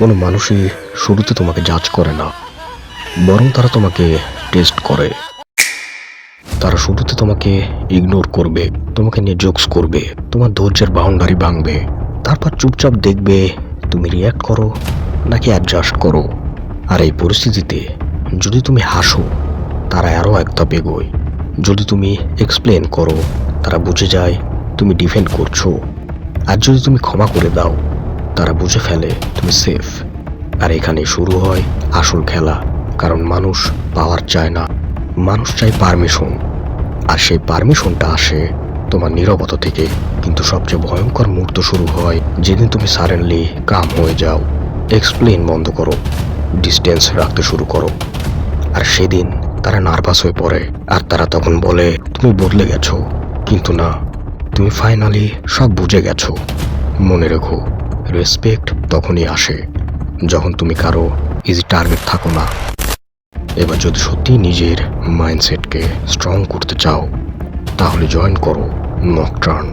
কোনো মানুষই শুরুতে তোমাকে জাজ করে না, বরং তারা তোমাকে টেস্ট করে। তারা শুরুতে তোমাকে ইগনোর করবে, তোমাকে নিয়ে জোকস করবে, তোমার ধৈর্যের বাউন্ডারি ভাঙবে। তারপর চুপচাপ দেখবে তুমি রিয়্যাক্ট করো, নাকি অ্যাডজাস্ট করো। আর এই পরিস্থিতিতে যদি তুমি হাসো, তারা আরও এক ধাপ এগোয় যদি তুমি এক্সপ্লেন করো, তারা বুঝে যায় তুমি ডিফেন্ড করছ। আর যদি তুমি ক্ষমা করে দাও তারা বুঝে ফেলে তুমি সেফ আর এখানে শুরু হয় আসল খেলা, কারণ মানুষ পাওয়ার চায় না। মানুষ চায় পারমিশন আর সেই পারমিশনটা আসে তোমার নীরবতা থেকে। কিন্তু সবচেয়ে ভয়ঙ্কর মুহূর্ত শুরু হয় যেদিন তুমি সাডেনলি কাম হয়ে যাও। এক্সপ্লেন বন্ধ করো। ডিস্টেন্স রাখতে শুরু করো। আর সেদিন তারা নার্ভাস হয়ে পড়ে। আর তারা তখন বলে, তুমি বদলে গেছো। কিন্তু না, তুমি ফাইনালি সব বুঝে গেছো। মনে রেখো রেসপেক্ট তখনই আসে, যখন তুমি কারও ইজি টার্গেট থাকো না। এবার যদি সত্যি নিজের মাইন্ডসেটকে স্ট্রং করতে চাও, তাহলে জয়েন করো নকটার্ন